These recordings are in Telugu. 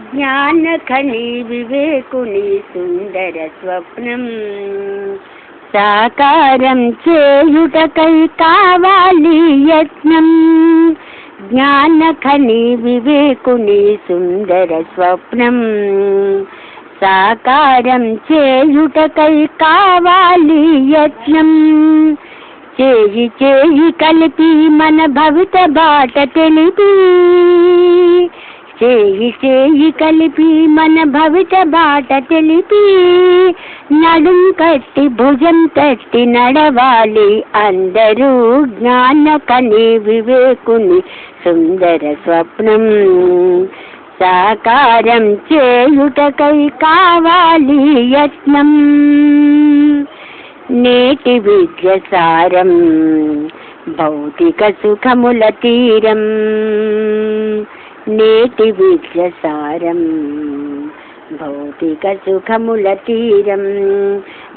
జ్ఞానఖని వివేకుని సుందర స్వప్నం. సాకారం చేయుటకై కావాలి యత్నం. జ్ఞానఖని వివేకుని సుందర స్వప్నం. సాకారం చేయుటకై కావాలి యత్నం. చేయి చేయి కలిపి మన భవిత బాట తెలిపి. చేయి చేయి కలిపి మన భవిత బాట తెలిపి నడుం కట్టి భుజం తట్టి నడవాలి అందరూ జ్ఞానకని వివేకుని సుందర స్వప్నం. సాకారం చేయుటకై కావాలి యత్నం. నేటి విద్య సారం భౌతిక సుఖముల తీరం. నేటి విద్య సారం భౌతిక సుఖముల తీరం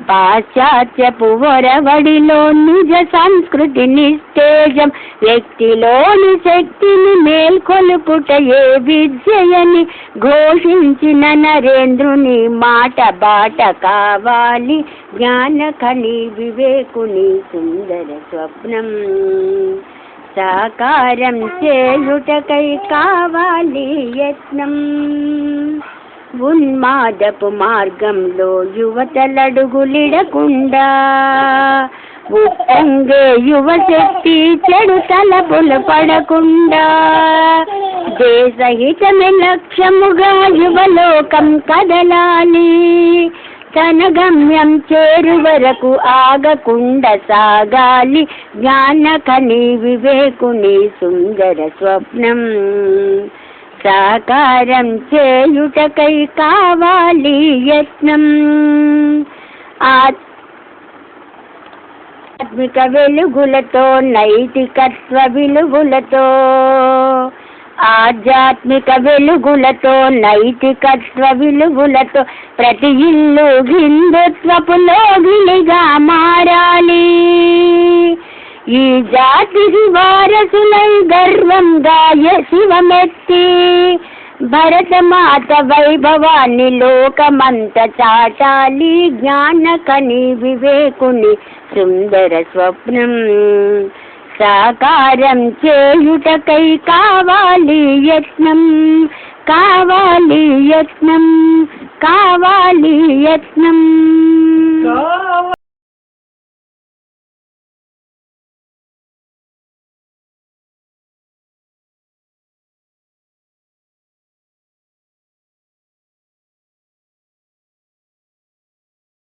పాశ్చాత్యపు వరవడిలో నిజ సంస్కృతి నిస్తేజం వ్యక్తిలోని శక్తిని మేల్కొలుపుట ఏ విద్యయని ఘోషించిన నరేంద్రుని మాట బాట కావాలి జ్ఞానకని వివేకుని సుందర స్వప్నం. సాకారం చేయుటకై కావాలి యత్నం. ఉన్మాదపు మార్గంలో యువతలడుగులిడకుండా ఉత్తంగే యువశక్తి చెడు తలపులు పడకుండా దేశహితమే లక్ష్యముగా యువలోకం కదలాలి. తన గమ్యం చేరు వరకు ఆగకుండా సాగాలి. జ్ఞానకని వివేకుని సుందర స్వప్నం. సాకారం చేయుటకై కావాలి యత్నం. ఆత్మిక వెలుగులతో నైతికత్వ విలుగులతో ఆధ్యాత్మిక వెలుగులతో నైతికత్వ విలుగులతో ప్రతి ఇల్లు హిందుత్వపు లోగిలిగా మారాలి. ఈ జాతి వారసులై గర్వంగా శివమెత్తి? భరతమాత వైభవాన్ని లోకమంత చాటాలి జ్ఞానకని వివేకుని సుందర స్వప్నం. సాకారం చేయుటకై కావాలి యత్నం కావాలి యత్నం కావాలి యత్నం.